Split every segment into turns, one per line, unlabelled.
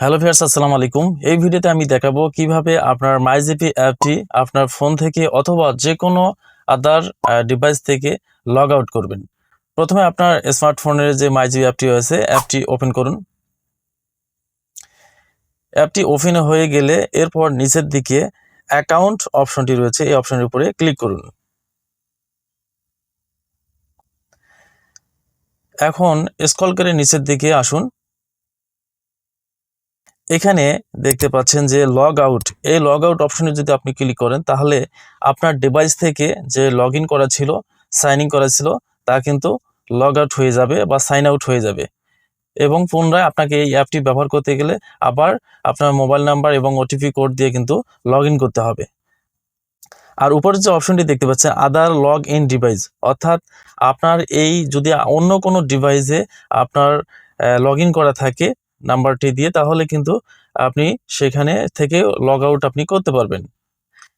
Hello viewers আসসালামু আলাইকুম। এই ভিডিওতে আমি দেখাবো কীভাবে আপনার মাইজিপি অ্যাপটি আপনার ফোন থেকে অথবা যে কোনো আদার ডিভাইস থেকে লগ আউট করবেন। প্রথমে আপনার স্মার্টফোনের যে মাইজিপি অ্যাপটি রয়েছে, অ্যাপটি ওপেন করুন। অ্যাপটি ওপেন হয়ে গেলে এরপর নিচের দিকে অ্যাকাউন্ট অপশনটি রয়েছে, এই অপশনের উপরে ক্লিক করুন। এখন স্ক্রল করে নিচের দিকে আসুন। এখানে দেখতে পাচ্ছেন যে লগ আউট এই লগ আউট অপশনে যদি আপনি ক্লিক করেন, তাহলে আপনার ডিভাইস থেকে যে লগ ইন করা ছিল সাইন ইন করা ছিল, তা কিন্তু লগ আউট হয়ে যাবে বা সাইন আউট হয়ে যাবে। এবং পুনরায় আপনাকে এই অ্যাপটি ব্যবহার করতে গেলে আবার আপনার মোবাইল নাম্বার এবং ওটিপি কোড দিয়ে কিন্তু লগ করতে হবে। আর উপরের যে অপশনটি দেখতে পাচ্ছেন আদার লগ ইন ডিভাইস অর্থাৎ আপনার এই যদি অন্য কোনো ডিভাইসে আপনার লগ করা থাকে নাম্বারটি দিয়ে তাহলে কিন্তু আপনি সেখানে থেকে লগ আউট আপনি করতে পারবেন।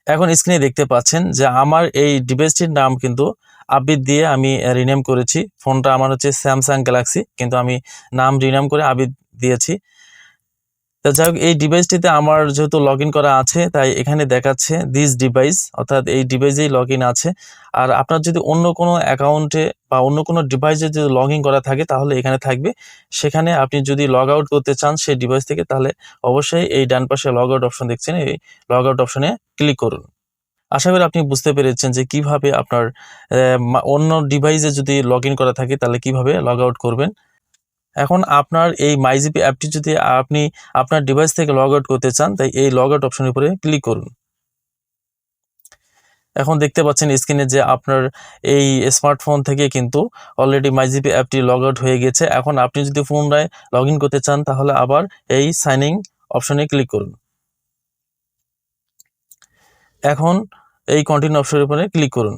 এখন স্ক্রিনে দেখতে পাচ্ছেন যে আমার এই ডিভাইসটির নাম কিন্তু আবিদ দিয়ে আমি রিনেম করেছি। ফোনটা আমার হচ্ছে স্যামসাং গ্যালাক্সি কিন্তু আমি নাম রিনেম করে আবিদ দিয়েছি। তো যাই হোক, এই ডিভাইসটিতে আমার যেহেতু লগ করা আছে, তাই এখানে দেখাচ্ছে দিস ডিভাইস অর্থাৎ এই ডিভাইসেই লগ আছে। আর আপনার যদি অন্য কোনো অ্যাকাউন্টে বা অন্য কোনো ডিভাইসে যদি লগ করা থাকে, তাহলে এখানে থাকবে। সেখানে আপনি যদি লগ আউট করতে চান সেই ডিভাইস থেকে, তাহলে অবশ্যই এই ডান পাশে লগ আউট অপশন দেখছেন, এই লগ আউট অপশনে ক্লিক করুন। আশা করি আপনি বুঝতে পেরেছেন যে কীভাবে আপনার অন্য ডিভাইসে যদি লগ করা থাকে, তাহলে কীভাবে লগ আউট করবেন। এখন আপনার এই মাইজিপি অ্যাপটি যদি আপনি আপনার ডিভাইস থেকে লগ আউট করতে চান, তাই এই লগ আউট অপশনের উপরে ক্লিক করুন। এখন দেখতে পাচ্ছেন স্ক্রিনে যে আপনার এই স্মার্টফোন থেকে কিন্তু অলরেডি মাইজিপি অ্যাপটি লগ আউট হয়ে গেছে। এখন আপনি যদি পুনরায় লগ করতে চান, তাহলে আবার এই সাইনিং অপশনে ক্লিক করুন। এখন এই কন্টিনিউ অপশনের উপরে ক্লিক করুন।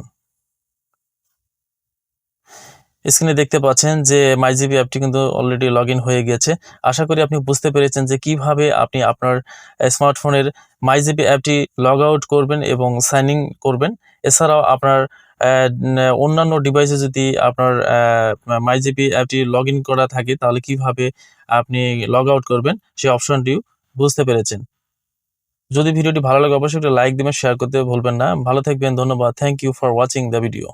স্ক্রিনে দেখতে পাচ্ছেন যে মাইজিপি অ্যাপটি কিন্তু অলরেডি লগ হয়ে গেছে। আশা করি আপনি বুঝতে পেরেছেন যে কীভাবে আপনি আপনার স্মার্টফোনের মাইজিপি অ্যাপটি লগ আউট করবেন এবং সাইন ইন করবেন। এছাড়াও আপনার অন্যান্য ডিভাইসে যদি আপনার মাইজিপি অ্যাপটি লগ করা থাকে, তাহলে কীভাবে আপনি লগ আউট করবেন সেই অপশনটিও বুঝতে পেরেছেন। যদি ভিডিওটি ভালো লাগে, অবশ্যই একটা লাইক দেবেন শেয়ার করতে ভুলবেন না। ভালো থাকবেন, ধন্যবাদ। Thank you for watching the video